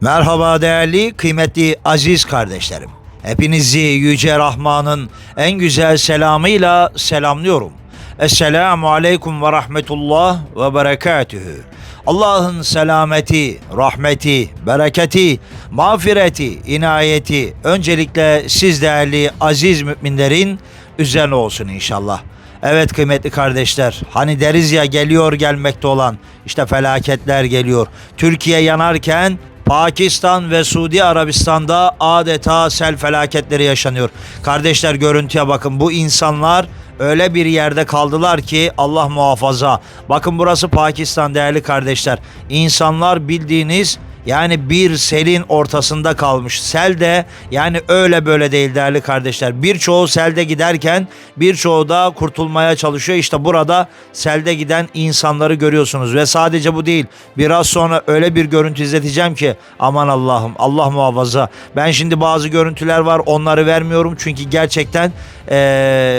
Merhaba değerli, kıymetli, aziz kardeşlerim. Hepinizi Yüce Rahman'ın en güzel selamıyla selamlıyorum. Esselamu aleyküm ve rahmetullah ve berekatühü. Allah'ın selameti, rahmeti, bereketi, mağfireti, inayeti öncelikle siz değerli aziz müminlerin üzerine olsun inşallah. Evet kıymetli kardeşler hani deriz ya geliyor gelmekte olan işte felaketler geliyor. Türkiye yanarken Pakistan ve Suudi Arabistan'da adeta sel felaketleri yaşanıyor. Kardeşler görüntüye bakın bu insanlar öyle bir yerde kaldılar ki Allah muhafaza. Bakın burası Pakistan değerli kardeşler. İnsanlar bildiğiniz yani bir selin ortasında kalmış. Sel de yani öyle böyle değil değerli kardeşler. Birçoğu selde giderken birçoğu da kurtulmaya çalışıyor. İşte burada selde giden insanları görüyorsunuz. Ve sadece bu değil. Biraz sonra öyle bir görüntü izleteceğim ki aman Allah'ım Allah muhafaza. Ben şimdi bazı görüntüler var onları vermiyorum. Çünkü gerçekten eee,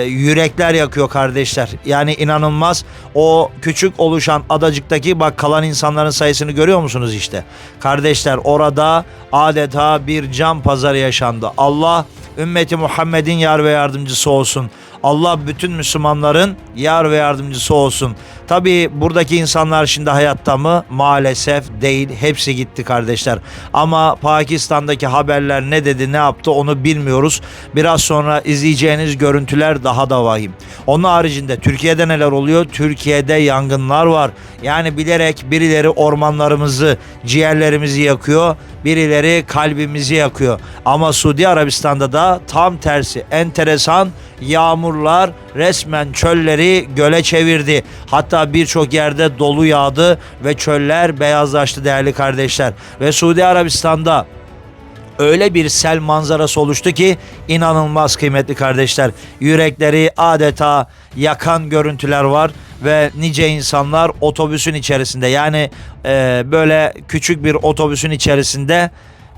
yürekler yakıyor kardeşler. Yani inanılmaz o küçük oluşan adacıktaki bak kalan insanların sayısını görüyor musunuz işte? Kardeşler orada adeta bir can pazarı yaşandı. Allah ümmeti Muhammed'in yar ve yardımcısı olsun. Allah bütün Müslümanların yar ve yardımcısı olsun. Tabi buradaki insanlar şimdi hayatta mı? Maalesef değil. Hepsi gitti kardeşler. Ama Pakistan'daki haberler ne dedi ne yaptı onu bilmiyoruz. Biraz sonra izleyeceğiniz görüntüler daha da vahim. Onun haricinde Türkiye'de neler oluyor? Türkiye'de yangınlar var. Yani bilerek birileri ormanlarımızı, ciğerlerimizi yakıyor. Birileri kalbimizi yakıyor. Ama Suudi Arabistan'da da tam tersi. Enteresan yağmurlar resmen çölleri göle çevirdi. Hatta birçok yerde dolu yağdı ve çöller beyazlaştı değerli kardeşler. Ve Suudi Arabistan'da öyle bir sel manzarası oluştu ki inanılmaz kıymetli kardeşler. Yürekleri adeta yakan görüntüler var ve nice insanlar otobüsün içerisinde yani e, böyle küçük bir otobüsün içerisinde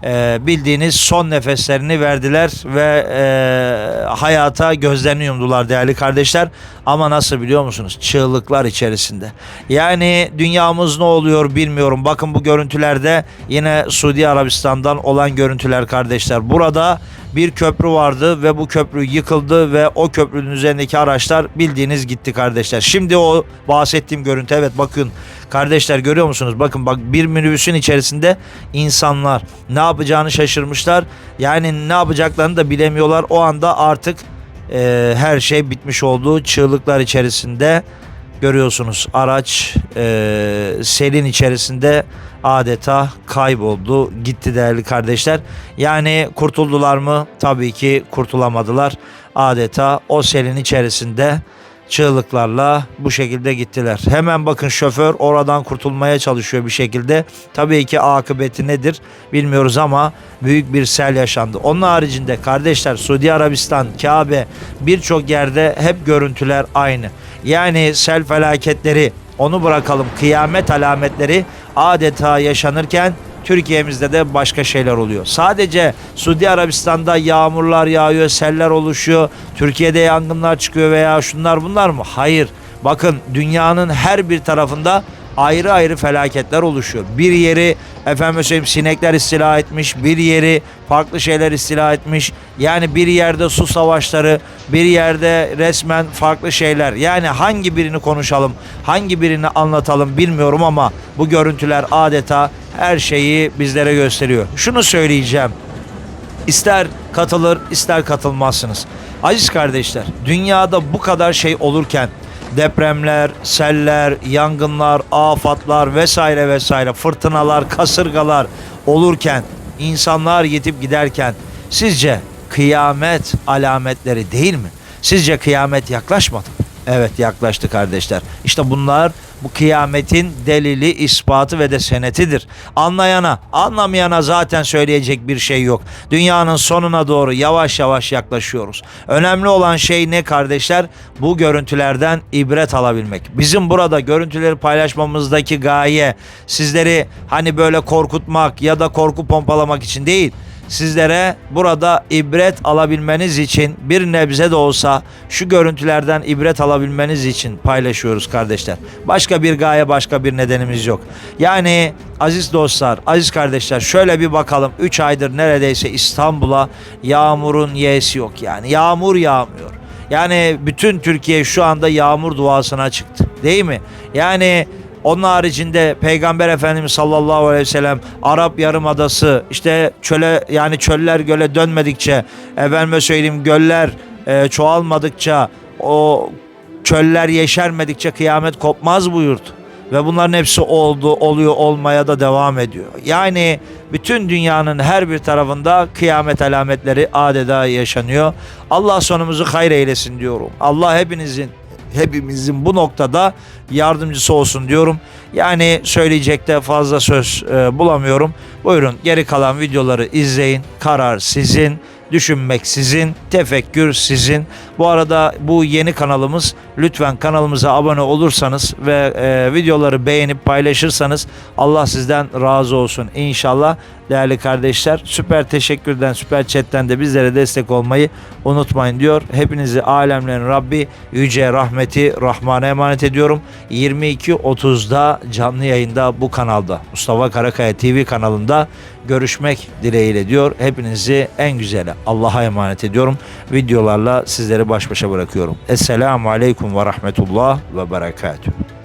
e, bildiğiniz son nefeslerini verdiler ve e, hayata gözlerini yumdular değerli kardeşler. Ama nasıl biliyor musunuz? Çığlıklar içerisinde. Yani dünyamız ne oluyor bilmiyorum. Bakın bu görüntülerde yine Suudi Arabistan'dan olan görüntüler kardeşler. Burada bir köprü vardı ve bu köprü yıkıldı ve o köprünün üzerindeki araçlar bildiğiniz gitti kardeşler. Şimdi o bahsettiğim görüntü evet bakın kardeşler görüyor musunuz? Bakın bak bir minibüsün içerisinde insanlar ne yapacağını şaşırmışlar. Yani ne yapacaklarını da bilemiyorlar. O anda artık e, her şey bitmiş oldu. Çığlıklar içerisinde görüyorsunuz araç e, selin içerisinde adeta kayboldu gitti değerli kardeşler. Yani kurtuldular mı? Tabii ki kurtulamadılar. Adeta o selin içerisinde çığlıklarla bu şekilde gittiler. Hemen bakın şoför oradan kurtulmaya çalışıyor bir şekilde. Tabii ki akıbeti nedir bilmiyoruz ama büyük bir sel yaşandı. Onun haricinde kardeşler Suudi Arabistan, Kabe birçok yerde hep görüntüler aynı. Yani sel felaketleri onu bırakalım kıyamet alametleri adeta yaşanırken Türkiye'mizde de başka şeyler oluyor. Sadece Suudi Arabistan'da yağmurlar yağıyor, seller oluşuyor. Türkiye'de yangınlar çıkıyor veya şunlar bunlar mı? Hayır. Bakın dünyanın her bir tarafında ayrı ayrı felaketler oluşuyor. Bir yeri efendim söyleyeyim sinekler istila etmiş, bir yeri farklı şeyler istila etmiş. Yani bir yerde su savaşları, bir yerde resmen farklı şeyler. Yani hangi birini konuşalım, hangi birini anlatalım bilmiyorum ama bu görüntüler adeta her şeyi bizlere gösteriyor. Şunu söyleyeceğim. İster katılır ister katılmazsınız. Aziz kardeşler dünyada bu kadar şey olurken depremler, seller, yangınlar, afatlar vesaire vesaire fırtınalar, kasırgalar olurken insanlar yetip giderken sizce kıyamet alametleri değil mi? Sizce kıyamet yaklaşmadı? Evet yaklaştı kardeşler. İşte bunlar bu kıyametin delili, ispatı ve de senetidir. Anlayana, anlamayana zaten söyleyecek bir şey yok. Dünyanın sonuna doğru yavaş yavaş yaklaşıyoruz. Önemli olan şey ne kardeşler? Bu görüntülerden ibret alabilmek. Bizim burada görüntüleri paylaşmamızdaki gaye sizleri hani böyle korkutmak ya da korku pompalamak için değil sizlere burada ibret alabilmeniz için bir nebze de olsa şu görüntülerden ibret alabilmeniz için paylaşıyoruz kardeşler. Başka bir gaye, başka bir nedenimiz yok. Yani aziz dostlar, aziz kardeşler şöyle bir bakalım. 3 aydır neredeyse İstanbul'a yağmurun yeğesi yok yani. Yağmur yağmıyor. Yani bütün Türkiye şu anda yağmur duasına çıktı. Değil mi? Yani onun haricinde Peygamber Efendimiz sallallahu aleyhi ve sellem Arap Yarımadası işte çöle yani çöller göle dönmedikçe efendime söyleyeyim göller e, çoğalmadıkça o çöller yeşermedikçe kıyamet kopmaz buyurdu. Ve bunların hepsi oldu, oluyor, olmaya da devam ediyor. Yani bütün dünyanın her bir tarafında kıyamet alametleri adeta yaşanıyor. Allah sonumuzu hayır eylesin diyorum. Allah hepinizin hepimizin bu noktada yardımcısı olsun diyorum. Yani söyleyecek de fazla söz e, bulamıyorum. Buyurun geri kalan videoları izleyin. Karar sizin. Düşünmek sizin, tefekkür sizin. Bu arada bu yeni kanalımız. Lütfen kanalımıza abone olursanız ve e, videoları beğenip paylaşırsanız Allah sizden razı olsun inşallah. Değerli kardeşler süper teşekkürden, süper chatten de bizlere destek olmayı unutmayın diyor. Hepinizi alemlerin Rabbi yüce rahmeti Rahman'a emanet ediyorum. 22.30'da canlı yayında bu kanalda Mustafa Karakaya TV kanalında görüşmek dileğiyle diyor. Hepinizi en güzeli Allah'a emanet ediyorum. Videolarla sizleri baş başa bırakıyorum. Esselamu Aleyküm ve Rahmetullah ve Berekatuhu.